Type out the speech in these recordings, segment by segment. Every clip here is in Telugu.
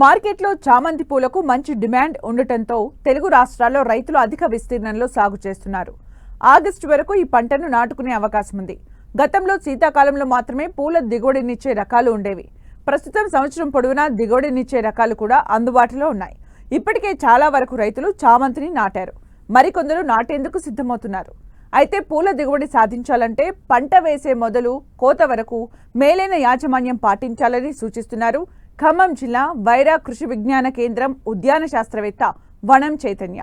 మార్కెట్లో చామంతి పూలకు మంచి డిమాండ్ ఉండటంతో తెలుగు రాష్ట్రాల్లో రైతులు అధిక విస్తీర్ణంలో సాగు చేస్తున్నారు. ఆగస్టు వరకు ఈ పంటను నాటుకునే అవకాశం ఉంది. గతంలో శీతాకాలంలో మాత్రమే పూల దిగుబడినిచ్చే రకాలు ఉండేవి. ప్రస్తుతం సంవత్సరం పొడవునా దిగుబడినిచ్చే రకాలు కూడా అందుబాటులో ఉన్నాయి. ఇప్పటికే చాలా వరకు రైతులు చామంతిని నాటారు. మరికొందరు నాటేందుకు సిద్ధమవుతున్నారు. అయితే పూల దిగుబడి సాధించాలంటే పంట వేసే మొదలు కోత వరకు మేలైన యాజమాన్యం పాటించాలని సూచిస్తున్నారు ఖమ్మం జిల్లా వైరా కృషి విజ్ఞాన కేంద్రం ఉద్యాన శాస్త్రవేత్త వనం చైతన్య.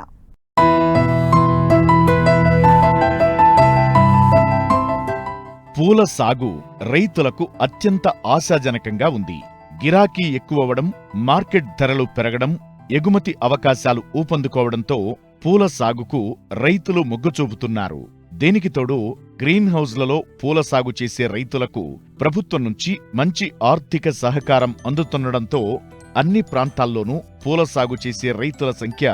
పూల సాగు రైతులకు అత్యంత ఆశాజనకంగా ఉంది. గిరాకీ ఎక్కువవడం మార్కెట్ ధరలు పెరగడం ఎగుమతి అవకాశాలు ఊపందుకోవడంతో పూల సాగుకు రైతులు మొగ్గు చూపుతున్నారు దీనికి తోడు గ్రీన్ హౌస్లలో పూల సాగు చేసే రైతులకు ప్రభుత్వం నుంచి మంచి ఆర్థిక సహకారం అందుతుండడంతో అన్ని ప్రాంతాల్లోనూ పూల సాగు చేసే రైతుల సంఖ్య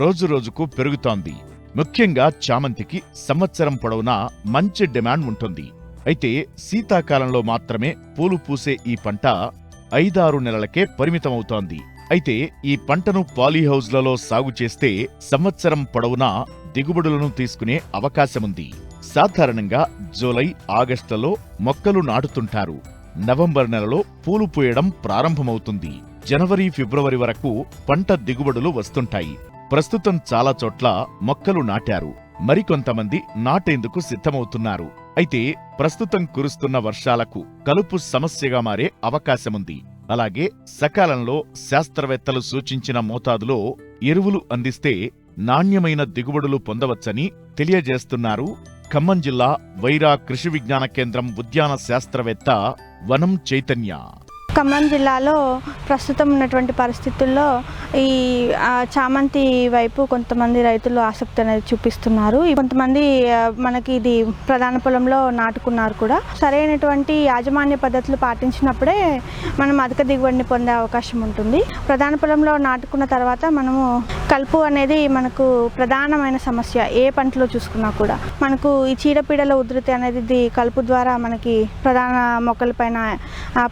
రోజురోజుకు పెరుగుతోంది. ముఖ్యంగా చామంతికి సంవత్సరం పొడవునా మంచి డిమాండ్ ఉంటుంది. అయితే శీతాకాలంలో మాత్రమే పూలు పూసే ఈ పంట ఐదారు నెలలకే పరిమితమవుతోంది. అయితే ఈ పంటను పాలీహౌజ్లలో సాగు చేస్తే సంవత్సరం పొడవునా దిగుబడులను తీసుకునే అవకాశముంది. సాధారణంగా జూలై ఆగస్టులలో మొక్కలు నాటుతుంటారు. నవంబర్ నెలలో పూలు పూయడం ప్రారంభమవుతుంది. జనవరి ఫిబ్రవరి వరకు పంట దిగుబడులు వస్తుంటాయి. ప్రస్తుతం చాలా చోట్ల మొక్కలు నాటారు. మరికొంతమంది నాటేందుకు సిద్ధమవుతున్నారు. అయితే ప్రస్తుతం కురుస్తున్న వర్షాలకు కలుపు సమస్యగా మారే అవకాశముంది. అలాగే సకాలంలో శాస్త్రవేత్తలు సూచించిన మోతాదులో ఎరువులు అందిస్తే నాణ్యమైన దిగుబడులు పొందవచ్చని తెలియజేస్తున్నారు ఖమ్మం జిల్లా వైరా కృషి విజ్ఞాన కేంద్రం ఉద్యాన శాస్త్రవేత్త వనం చైతన్య. ఖమ్మం జిల్లాలో ప్రస్తుతం ఉన్నటువంటి పరిస్థితుల్లో ఈ చామంతి వైపు కొంతమంది రైతులు ఆసక్తి అనేది చూపిస్తున్నారు. కొంతమంది మనకి ఇది ప్రధాన పొలంలో నాటుకున్నారు కూడా. సరైనటువంటి యాజమాన్య పద్ధతులు పాటించినప్పుడే మనం అధిక దిగుబడిని పొందే అవకాశం ఉంటుంది. ప్రధాన పొలంలో నాటుకున్న తర్వాత మనము కలుపు అనేది మనకు ప్రధానమైన సమస్య ఏ పంటలో చూసుకున్నా కూడా. మనకు ఈ చీడపీడల ఉధృతి అనేది ఇది కలుపు ద్వారా మనకి ప్రధాన మొక్కలపైన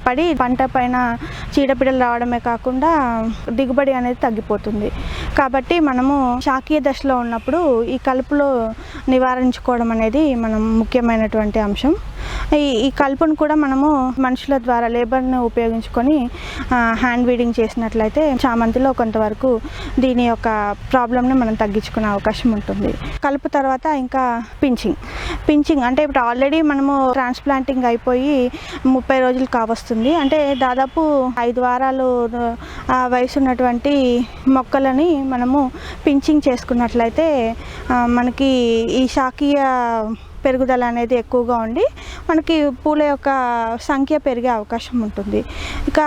పడి పంట పైన చీడపీడలు రావడమే కాకుండా దిగుబడి అనేది తగ్గిపోతుంది. కాబట్టి మనము శాకీయ దశలో ఉన్నప్పుడు ఈ కలుపులో నివారించుకోవడం అనేది మనం ముఖ్యమైనటువంటి అంశం. ఈ ఈ కలుపును కూడా మనము మనుషుల ద్వారా లేబర్ని ఉపయోగించుకొని హ్యాండ్ వీడింగ్ చేసినట్లయితే చామంతిలో కొంతవరకు దీని యొక్క ప్రాబ్లమ్ని మనం తగ్గించుకునే అవకాశం ఉంటుంది. కలుపు తర్వాత ఇంకా పించింగ్. పించింగ్ అంటే ఇప్పుడు ఆల్రెడీ మనము ట్రాన్స్ప్లాంటింగ్ అయిపోయి ముప్పై రోజులు కావస్తుంది. అంటే దాదాపు ఐదు వారాలు వయసు ఉన్నటువంటి మొక్కలని మనము పించింగ్ చేసుకున్నట్లయితే మనకి ఈ శాకీయ పెరుగుదల అనేది ఎక్కువగా ఉండి మనకి పూల యొక్క సంఖ్య పెరిగే అవకాశం ఉంటుంది. ఇక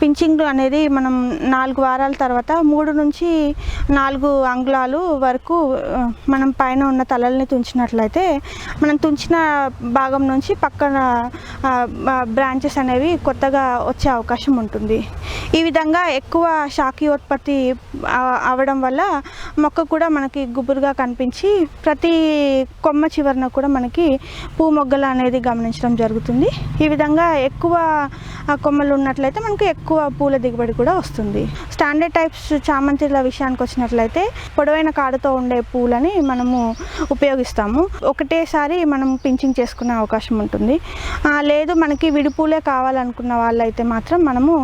పించింగ్ అనేది మనం నాలుగు వారాల తర్వాత మూడు నుంచి నాలుగు అంగుళాలు వరకు మనం పైన ఉన్న తలల్ని తుంచినట్లయితే మనం తుంచిన భాగం నుంచి పక్కన బ్రాంచెస్ అనేవి కొత్తగా వచ్చే అవకాశం ఉంటుంది. ఈ విధంగా ఎక్కువ శాఖీయోత్పత్తి ఉత్పత్తి అవడం వల్ల మొక్క కూడా మనకి గుబురుగా కనిపించి ప్రతి కొమ్మ చివరన కూడా మనకి మనకి పూ మొగ్గలు అనేది గమనించడం జరుగుతుంది. ఈ విధంగా ఎక్కువ కొమ్మలు ఉన్నట్లయితే మనకి ఎక్కువ పూల దిగుబడి కూడా వస్తుంది. స్టాండర్డ్ టైప్స్ చామంతిల విషయానికి వచ్చినట్లయితే పొడవైన కాడతో ఉండే పూలని మనము ఉపయోగిస్తాము. ఒకటేసారి మనం పించింగ్ చేసుకునే అవకాశం ఉంటుంది. లేదు మనకి విడిపూలే కావాలనుకున్న వాళ్ళైతే మాత్రం మనము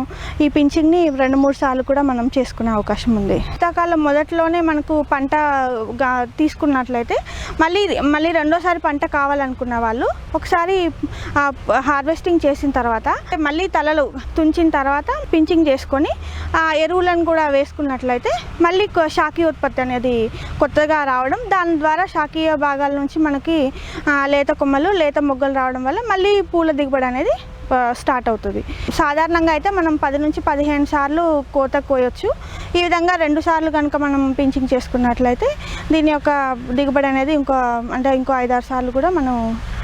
ఈ పించింగ్ని రెండు మూడు సార్లు కూడా మనం చేసుకునే అవకాశం ఉంది. శీతాకాలం మొదట్లోనే మనకు పంట తీసుకున్నట్లయితే మళ్ళీ మళ్ళీ రెండోసారి పంట కావాలనుకున్న వాళ్ళు ఒకసారి హార్వెస్టింగ్ చేసిన తర్వాత మళ్ళీ తలలు తుంచిన తర్వాత పించింగ్ చేసుకొని ఆ ఎరువులను కూడా వేసుకున్నట్లయితే మళ్ళీ శాఖీయ ఉత్పత్తి అనేది కొత్తగా రావడం దాని ద్వారా శాఖీయ భాగాల నుంచి మనకి లేత కొమ్మలు లేత మొగ్గలు రావడం వల్ల మళ్ళీ పూల దిగుబడి అనేది స్టార్ట్ అవుతుంది. సాధారణంగా అయితే మనం పది నుంచి పదిహేను సార్లు కోత కోయొచ్చు ఈ విధంగా రెండు సార్లు కనుక మనం పించింగ్ చేసుకున్నట్లయితే దీని యొక్క దిగుబడి అనేది ఇంకో అంటే ఇంకో ఐదారు సార్లు కూడా మనం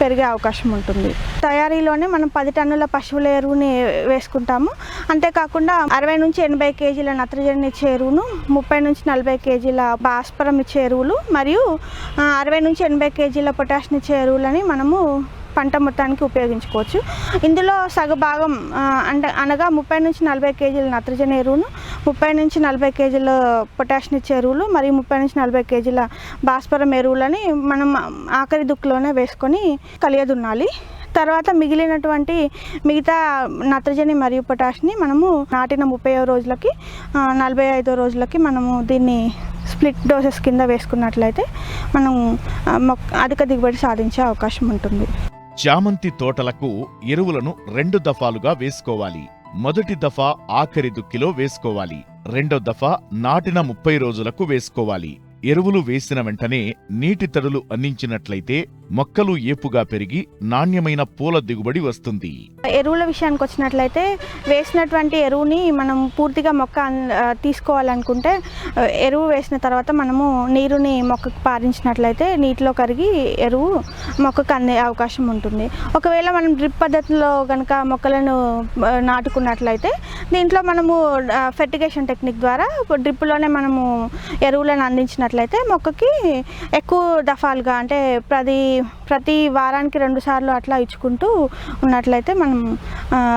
పెరిగే అవకాశం ఉంటుంది. తయారీలోనే మనం పది టన్నుల పశువుల ఎరువుని వేసుకుంటాము. అంతేకాకుండా అరవై నుంచి ఎనభై కేజీల నత్రజని ఇచ్చే ఎరువును ముప్పై నుంచి నలభై కేజీల భాస్వరం ఇచ్చే ఎరువులు మరియు అరవై నుంచి ఎనభై కేజీల పొటాషియం ఇచ్చే ఎరువులని మనము పంట మొత్తానికి ఉపయోగించుకోవచ్చు. ఇందులో సగభాగం అంటే అనగా ముప్పై నుంచి నలభై కేజీల నత్రజని ఎరువును ముప్పై నుంచి నలభై కేజీల పొటాషియం ఇచ్చే ఎరువులు మరియు ముప్పై నుంచి నలభై కేజీల భాస్వరం ఎరువులని మనం ఆఖరి దుక్కులోనే వేసుకొని కలియదున్నాలి. తర్వాత మిగిలినటువంటి మిగతా నత్రజని మరియు పొటాష్ని మనము నాటిన ముప్పై రోజులకి నలభై ఐదో రోజులకి మనము దీన్ని స్ప్లిట్ డోసెస్ కింద వేసుకున్నట్లయితే మనం మొక్క అధిక దిగుబడి సాధించే అవకాశం ఉంటుంది. చామంతి తోటలకు ఎరువులను రెండు దఫాలుగా వేసుకోవాలి. మొదటి దఫా ఆఖరి దుక్కిలో వేసుకోవాలి. రెండో దఫా నాటిన ముప్పై రోజులకు వేసుకోవాలి. ఎరువులు వేసిన వెంటనే నీటి తడులు అందించినట్లయితే మొక్కలు ఏపుగా పెరిగి నాణ్యమైన పూల దిగుబడి వస్తుంది. ఎరువుల విషయానికి వచ్చినట్లయితే వేసినటువంటి ఎరువుని మనం పూర్తిగా మొక్క తీసుకోవాలనుకుంటే ఎరువు వేసిన తర్వాత మనము నీరుని మొక్కకు పారించినట్లయితే నీటిలో కరిగి ఎరువు మొక్కకు అందే అవకాశం ఉంటుంది. ఒకవేళ మనం డ్రిప్ పద్ధతిలో కనుక మొక్కలను నాటుకున్నట్లయితే దీంట్లో మనము ఫెర్టిగేషన్ టెక్నిక్ ద్వారా డ్రిప్లోనే మనము ఎరువులను అందించినట్లయితే మొక్కకి ఎక్కువ దఫాలుగా అంటే ప్రతి ప్రతి వారానికి రెండు సార్లు అట్లా ఇచ్చుకుంటూ ఉన్నట్లయితే మనం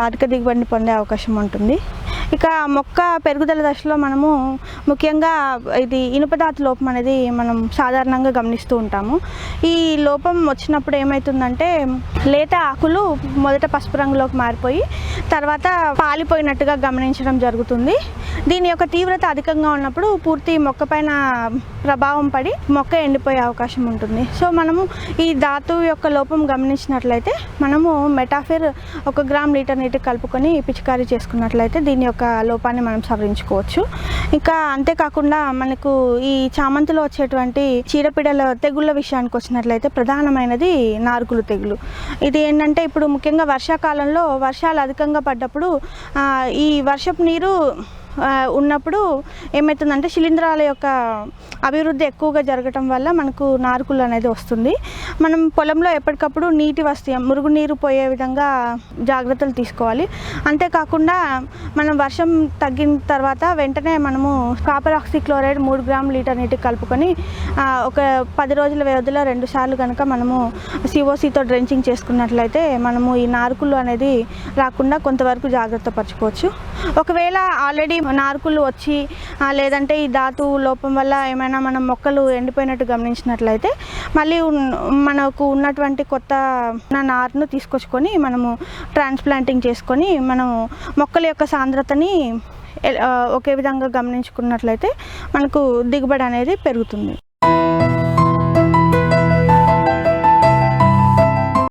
అధిక దిగుబడిని పొందే అవకాశం ఉంటుంది. ఇక మొక్క పెరుగుదల దశలో మనము ముఖ్యంగా ఇది ఇనుపదాతు లోపం అనేది మనం సాధారణంగా గమనిస్తూ ఉంటాము. ఈ లోపం వచ్చినప్పుడు ఏమవుతుందంటే లేత ఆకులు మొదట పసుపు రంగులోకి మారిపోయి తర్వాత పాలిపోయినట్టుగా గమనించడం జరుగుతుంది. దీని యొక్క తీవ్రత అధికంగా ఉన్నప్పుడు పూర్తి మొక్క పైన ప్రభావం పడి మొక్క ఎండిపోయే అవకాశం ఉంటుంది. సో మనము ఈ ధాతువు యొక్క లోపం గమనించినట్లయితే మనము మెటాఫిర్ ఒక గ్రామ్ లీటర్ నీటికి కలుపుకొని పిచికారీ చేసుకున్నట్లయితే దీని యొక్క లోపాన్ని మనం సవరించుకోవచ్చు. ఇంకా అంతేకాకుండా మనకు ఈ చామంతిలో వచ్చేటువంటి చీడపీడల తెగుళ్ళ విషయానికి వచ్చినట్లయితే ప్రధానమైనది నారుకులు తెగులు. ఇది ఏంటంటే ఇప్పుడు ముఖ్యంగా వర్షాకాలంలో వర్షాలు అధికంగా పడ్డప్పుడు ఈ వర్షపు నీరు ఉన్నప్పుడు ఏమవుతుందంటే శిలీంధ్రాల యొక్క అభివృద్ధి ఎక్కువగా జరగటం వల్ల మనకు నారుకులు అనేది వస్తుంది. మనం పొలంలో ఎప్పటికప్పుడు నీటి వస్తీ మురుగునీరు పోయే విధంగా జాగ్రత్తలు తీసుకోవాలి. అంతేకాకుండా మనం వర్షం తగ్గిన తర్వాత వెంటనే మనము కాపర్ ఆక్సిక్లోరైడ్ మూడు గ్రాముల లీటర్ నీటికి కలుపుకొని ఒక పది రోజుల వ్యవధిలో రెండు సార్లు కనుక మనము సిఓసితో డ్రెంచింగ్ చేసుకున్నట్లయితే మనము ఈ నారుకులు అనేది రాకుండా కొంతవరకు జాగ్రత్త పరచుకోవచ్చు. ఒకవేళ ఆల్రెడీ నార్కులు వచ్చి లేదంటే ఈ ధాతు లోపం వల్ల ఏమైనా మనం మొక్కలు ఎండిపోయినట్టు గమనించినట్లయితే మళ్ళీ మనకు ఉన్నటువంటి కొత్త నారును తీసుకొచ్చుకొని మనము ట్రాన్స్ప్లాంటింగ్ చేసుకొని మనము మొక్కల యొక్క సాంద్రతని ఒకే విధంగా గమనించుకున్నట్లయితే మనకు దిగుబడి అనేది పెరుగుతుంది.